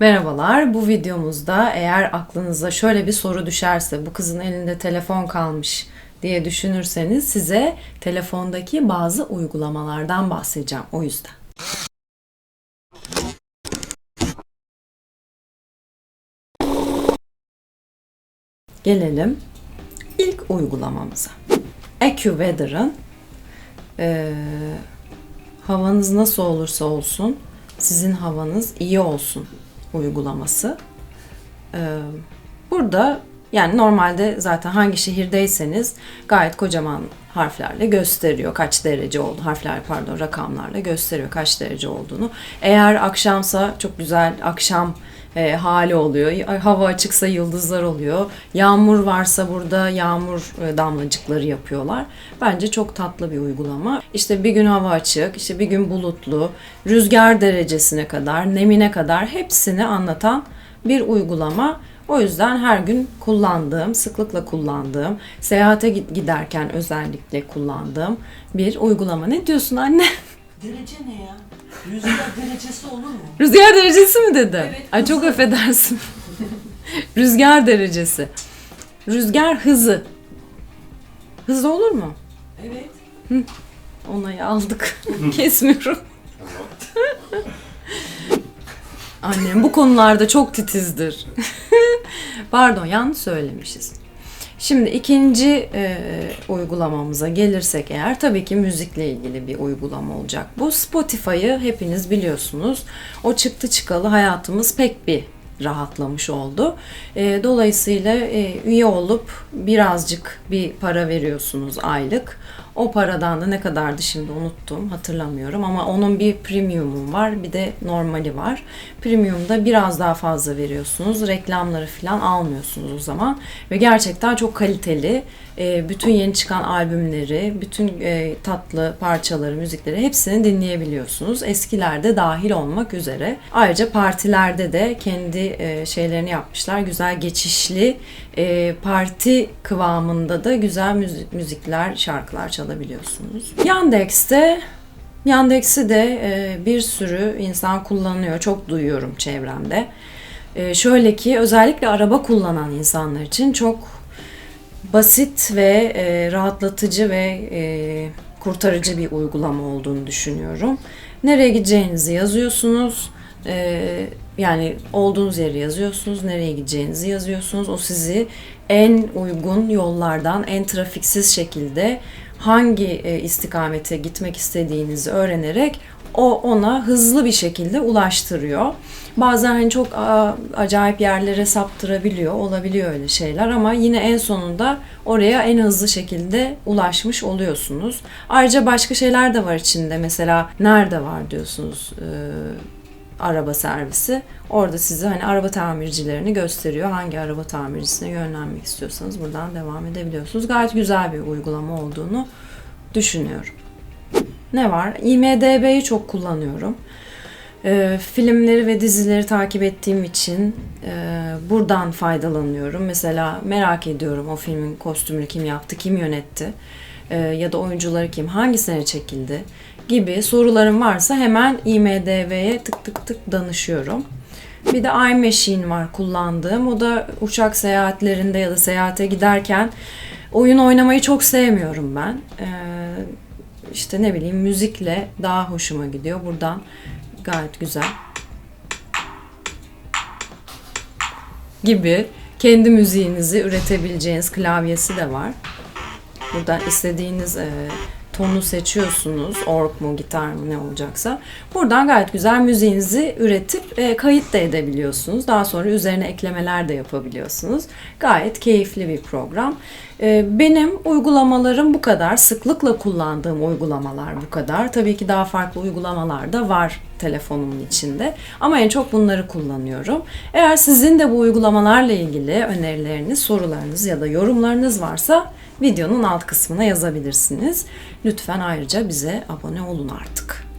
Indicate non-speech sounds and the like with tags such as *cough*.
Merhabalar. Bu videomuzda eğer aklınıza şöyle bir soru düşerse bu kızın elinde telefon kalmış diye düşünürseniz size telefondaki bazı uygulamalardan bahsedeceğim o yüzden. Gelelim ilk uygulamamıza. AccuWeather'ın eee, havanız nasıl olursa olsun sizin havanız iyi olsun uygulaması. Ee, burada yani normalde zaten hangi şehirdeyseniz gayet kocaman harflerle gösteriyor kaç derece oldu harfler pardon rakamlarla gösteriyor kaç derece olduğunu. Eğer akşamsa çok güzel akşam e, hali oluyor. Hava açıksa yıldızlar oluyor. Yağmur varsa burada yağmur e, damlacıkları yapıyorlar. Bence çok tatlı bir uygulama. İşte bir gün hava açık, işte bir gün bulutlu, rüzgar derecesine kadar, nemine kadar hepsini anlatan bir uygulama. O yüzden her gün kullandığım, sıklıkla kullandığım, seyahate gi- giderken özellikle kullandığım bir uygulama. Ne diyorsun anne? *laughs* Derece ne ya? Rüzgar derecesi olur mu? Rüzgar derecesi mi dedim? Evet, Ay çok affedersin. *laughs* Rüzgar derecesi. Rüzgar hızı. Hızı olur mu? Evet. Onayı aldık. *laughs* Kesmiyorum. *laughs* Annem bu konularda çok titizdir. Pardon yanlış söylemişiz. Şimdi ikinci e, uygulamamıza gelirsek eğer tabii ki müzikle ilgili bir uygulama olacak. Bu Spotify'ı hepiniz biliyorsunuz. O çıktı çıkalı hayatımız pek bir rahatlamış oldu. E, dolayısıyla e, üye olup birazcık bir para veriyorsunuz aylık. O paradan da ne kadardı şimdi unuttum hatırlamıyorum ama onun bir premiumu var bir de normali var. Premiumda biraz daha fazla veriyorsunuz. Reklamları falan almıyorsunuz o zaman ve gerçekten çok kaliteli e, bütün yeni çıkan albümleri, bütün e, tatlı parçaları, müzikleri hepsini dinleyebiliyorsunuz. Eskilerde dahil olmak üzere. Ayrıca partilerde de kendi e, şeylerini yapmışlar. Güzel geçişli e, parti kıvamında da güzel müzik, müzikler, şarkılar çalabiliyorsunuz. Yandex'te Yandex'i de e, bir sürü insan kullanıyor. Çok duyuyorum çevremde. Şöyle ki özellikle araba kullanan insanlar için çok basit ve rahatlatıcı ve kurtarıcı bir uygulama olduğunu düşünüyorum. Nereye gideceğinizi yazıyorsunuz. E, yani olduğunuz yeri yazıyorsunuz. Nereye gideceğinizi yazıyorsunuz. O sizi en uygun yollardan, en trafiksiz şekilde hangi e, istikamete gitmek istediğinizi öğrenerek o ona hızlı bir şekilde ulaştırıyor. Bazen hani çok aa, acayip yerlere saptırabiliyor, olabiliyor öyle şeyler ama yine en sonunda oraya en hızlı şekilde ulaşmış oluyorsunuz. Ayrıca başka şeyler de var içinde. Mesela nerede var diyorsunuz e, araba servisi. Orada size hani araba tamircilerini gösteriyor. Hangi araba tamircisine yönlenmek istiyorsanız buradan devam edebiliyorsunuz. Gayet güzel bir uygulama olduğunu düşünüyorum. Ne var? IMDB'yi çok kullanıyorum. Ee, filmleri ve dizileri takip ettiğim için e, buradan faydalanıyorum. Mesela merak ediyorum o filmin kostümünü kim yaptı, kim yönetti e, ya da oyuncuları kim, hangi sene çekildi gibi sorularım varsa hemen IMDB'ye tık tık tık danışıyorum. Bir de iMachine var kullandığım. O da uçak seyahatlerinde ya da seyahate giderken oyun oynamayı çok sevmiyorum ben. Ee, işte ne bileyim müzikle daha hoşuma gidiyor. Buradan gayet güzel. Gibi kendi müziğinizi üretebileceğiniz klavyesi de var. Buradan istediğiniz e, tonu seçiyorsunuz. Org mu, gitar mı ne olacaksa. Buradan gayet güzel müziğinizi üretip e, kayıt da edebiliyorsunuz. Daha sonra üzerine eklemeler de yapabiliyorsunuz. Gayet keyifli bir program. E, benim uygulamalarım bu kadar. Sıklıkla kullandığım uygulamalar bu kadar. Tabii ki daha farklı uygulamalar da var telefonumun içinde. Ama en çok bunları kullanıyorum. Eğer sizin de bu uygulamalarla ilgili önerileriniz, sorularınız ya da yorumlarınız varsa videonun alt kısmına yazabilirsiniz. Lütfen ayrıca bize abone olun artık.